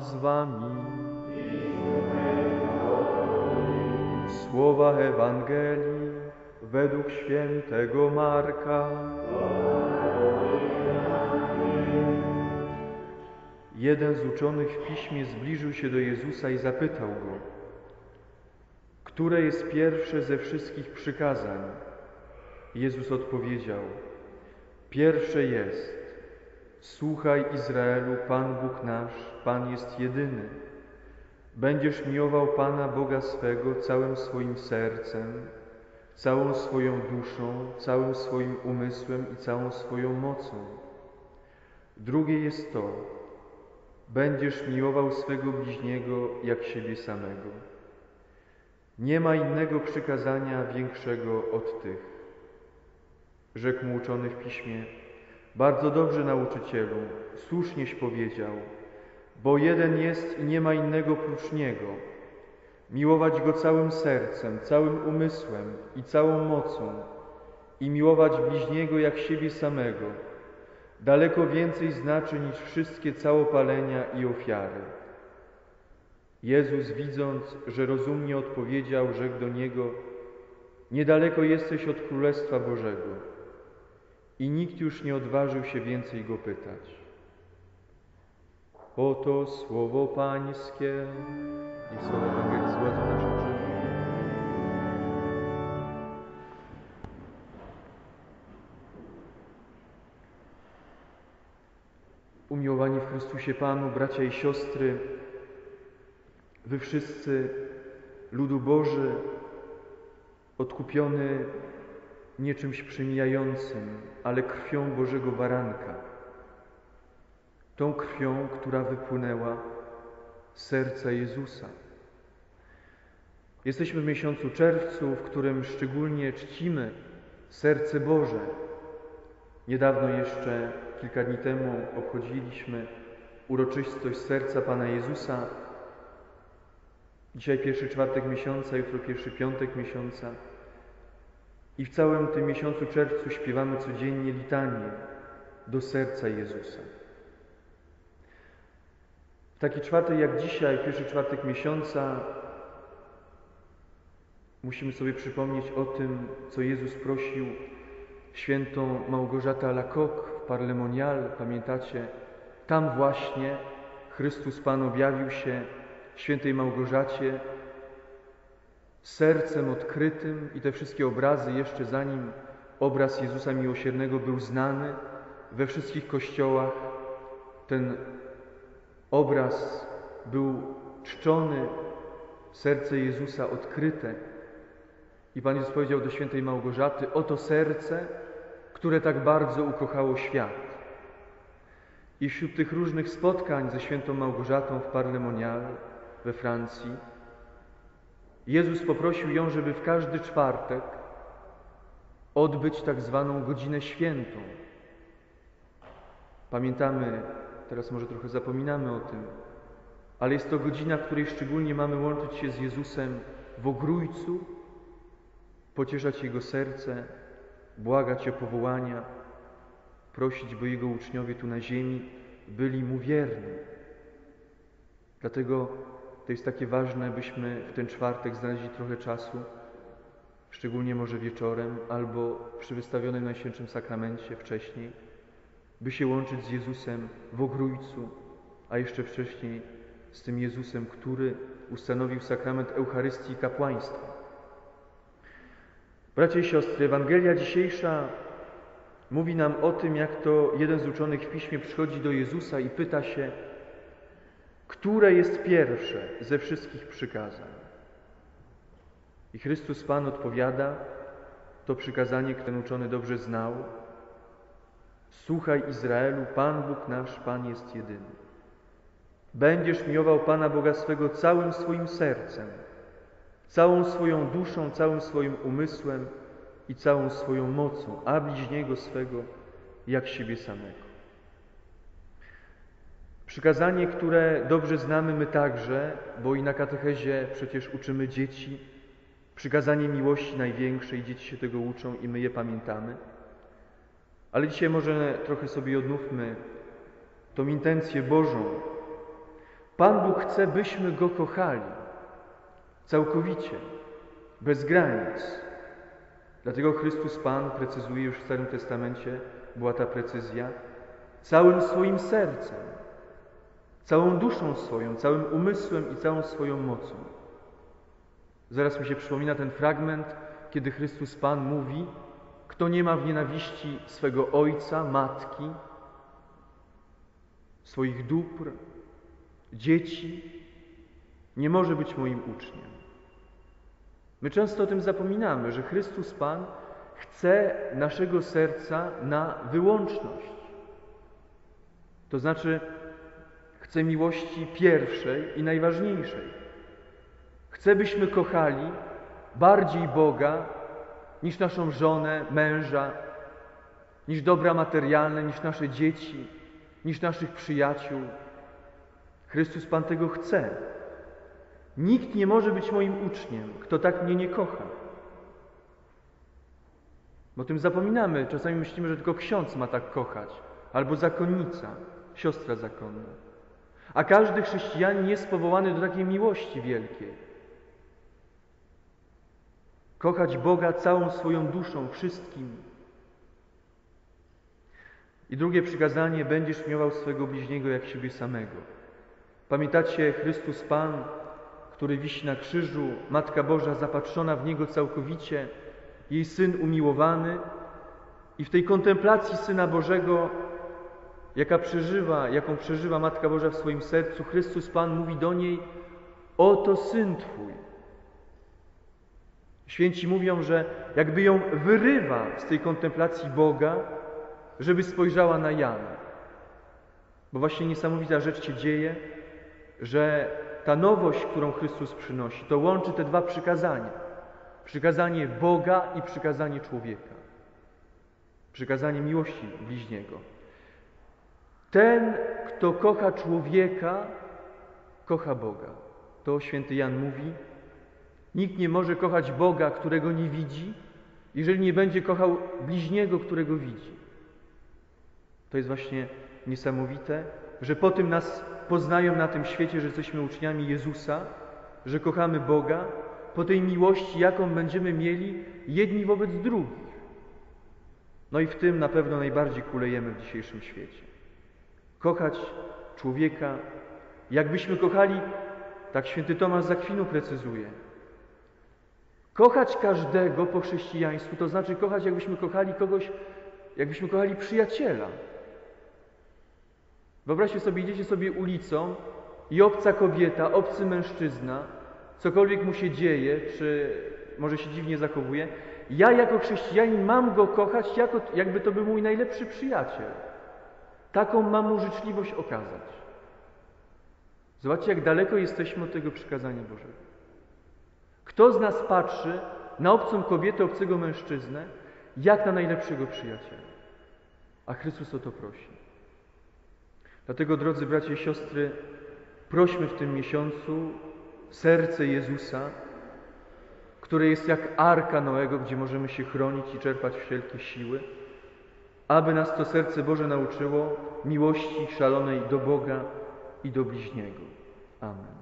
Z wami. Słowa Ewangelii według świętego Marka. Jeden z uczonych w piśmie zbliżył się do Jezusa i zapytał go, które jest pierwsze ze wszystkich przykazań? Jezus odpowiedział, pierwsze jest, słuchaj Izraelu, Pan Bóg nasz, Pan jest jedyny. Będziesz miłował Pana Boga swego całym swoim sercem, całą swoją duszą, całym swoim umysłem i całą swoją mocą. Drugie jest to, będziesz miłował swego bliźniego jak siebie samego. Nie ma innego przykazania większego od tych. Rzekł mu uczony w piśmie, bardzo dobrze nauczycielu, słusznieś powiedział, bo jeden jest i nie ma innego prócz Niego. Miłować Go całym sercem, całym umysłem i całą mocą i miłować bliźniego jak siebie samego daleko więcej znaczy niż wszystkie całopalenia i ofiary. Jezus, widząc, że rozumnie odpowiedział, rzekł do niego: Niedaleko jesteś od Królestwa Bożego. I nikt już nie odważył się więcej go pytać. Oto słowo Pańskie i słowo Ewangelii złodzą naszą życie. Umiłowani w Chrystusie Panu, bracia i siostry, Wy wszyscy, ludu Boży, odkupiony nie czymś przemijającym, ale krwią Bożego Baranka. Tą krwią, która wypłynęła z serca Jezusa. Jesteśmy w miesiącu czerwcu, w którym szczególnie czcimy serce Boże. Niedawno jeszcze, kilka dni temu, obchodziliśmy uroczystość serca Pana Jezusa. Dzisiaj pierwszy czwartek miesiąca, jutro pierwszy piątek miesiąca. I w całym tym miesiącu czerwcu śpiewamy codziennie litanię do serca Jezusa. W taki czwartek jak dzisiaj, pierwszy czwartek miesiąca, musimy sobie przypomnieć o tym, co Jezus prosił świętą Małgorzatę Alacoque w Parlemonial. Pamiętacie? Tam właśnie Chrystus Pan objawił się świętej Małgorzacie sercem odkrytym i te wszystkie obrazy jeszcze zanim obraz Jezusa Miłosiernego był znany we wszystkich kościołach, ten obraz był czczony, serce Jezusa odkryte. I Pan Jezus powiedział do świętej Małgorzaty, oto serce, które tak bardzo ukochało świat. I wśród tych różnych spotkań ze świętą Małgorzatą w Parlemonial we Francji, Jezus poprosił ją, żeby w każdy czwartek odbyć tak zwaną godzinę świętą. Pamiętamy, teraz może trochę zapominamy o tym, ale jest to godzina, w której szczególnie mamy łączyć się z Jezusem w ogrójcu, pocieszać Jego serce, błagać o powołania, prosić, by Jego uczniowie tu na ziemi byli Mu wierni. Dlatego to jest takie ważne, byśmy w ten czwartek znaleźli trochę czasu, szczególnie może wieczorem albo przy wystawionym Najświętszym Sakramencie wcześniej, by się łączyć z Jezusem w ogrójcu, a jeszcze wcześniej z tym Jezusem, który ustanowił sakrament Eucharystii i kapłaństwa. Bracia i siostry, Ewangelia dzisiejsza mówi nam o tym, jak to jeden z uczonych w piśmie przychodzi do Jezusa i pyta się, które jest pierwsze ze wszystkich przykazań. I Chrystus Pan odpowiada, to przykazanie, które uczony dobrze znał. Słuchaj Izraelu, Pan Bóg nasz, Pan jest jedyny. Będziesz miłował Pana Boga swego całym swoim sercem, całą swoją duszą, całym swoim umysłem i całą swoją mocą, a bliźniego swego jak siebie samego. Przykazanie, które dobrze znamy my także, bo i na katechezie przecież uczymy dzieci, przykazanie miłości największej, dzieci się tego uczą i my je pamiętamy. Ale dzisiaj może trochę sobie odnówmy tą intencję Bożą, Pan Bóg chce, byśmy Go kochali całkowicie, bez granic. Dlatego Chrystus Pan precyzuje już w Starym Testamencie, była ta precyzja, całym swoim sercem, całą duszą swoją, całym umysłem i całą swoją mocą. Zaraz mi się przypomina ten fragment, kiedy Chrystus Pan mówi, kto nie ma w nienawiści swego ojca, matki, swoich dóbr, dzieci, nie może być moim uczniem. My często o tym zapominamy, że Chrystus Pan chce naszego serca na wyłączność. To znaczy, chce miłości pierwszej i najważniejszej. Chce, byśmy kochali bardziej Boga niż naszą żonę, męża, niż dobra materialne, niż nasze dzieci, niż naszych przyjaciół. Chrystus Pan tego chce. Nikt nie może być moim uczniem, kto tak mnie nie kocha. Bo tym zapominamy. Czasami myślimy, że tylko ksiądz ma tak kochać, albo zakonnica, siostra zakonna. A każdy chrześcijanin jest powołany do takiej miłości wielkiej. Kochać Boga całą swoją duszą, wszystkim. I drugie przykazanie: będziesz miłował swego bliźniego jak siebie samego. Pamiętacie, Chrystus Pan który wisi na krzyżu, Matka Boża zapatrzona w Niego całkowicie, jej Syn umiłowany i w tej kontemplacji Syna Bożego, jaka przeżywa, jaką przeżywa Matka Boża w swoim sercu, Chrystus Pan mówi do niej, oto Syn Twój. Święci mówią, że jakby ją wyrywa z tej kontemplacji Boga, żeby spojrzała na Jana. Bo właśnie niesamowita rzecz się dzieje, że ta nowość, którą Chrystus przynosi, to łączy te dwa przykazania. Przykazanie Boga i przykazanie człowieka. Przykazanie miłości bliźniego. Ten, kto kocha człowieka, kocha Boga. To święty Jan mówi. Nikt nie może kochać Boga, którego nie widzi, jeżeli nie będzie kochał bliźniego, którego widzi. To jest właśnie niesamowite, że po tym nas poznają na tym świecie, że jesteśmy uczniami Jezusa, że kochamy Boga, po tej miłości, jaką będziemy mieli jedni wobec drugich. No i w tym na pewno najbardziej kulejemy w dzisiejszym świecie. Kochać człowieka, jakbyśmy kochali, tak święty Tomasz Zakwinu precyzuje, kochać każdego po chrześcijaństwu, to znaczy kochać, jakbyśmy kochali kogoś, jakbyśmy kochali przyjaciela. Wyobraźcie sobie, idziecie sobie ulicą i obca kobieta, obcy mężczyzna, cokolwiek mu się dzieje, czy może się dziwnie zachowuje, ja jako chrześcijanin mam go kochać, jako, jakby to był mój najlepszy przyjaciel. Taką mam mu życzliwość okazać. Zobaczcie, jak daleko jesteśmy od tego przykazania Bożego. Kto z nas patrzy na obcą kobietę, obcego mężczyznę, jak na najlepszego przyjaciela? A Chrystus o to prosi. Dlatego, drodzy bracia i siostry, prośmy w tym miesiącu serce Jezusa, które jest jak arka Noego, gdzie możemy się chronić i czerpać wszelkie siły, aby nas to serce Boże nauczyło miłości szalonej do Boga i do bliźniego. Amen.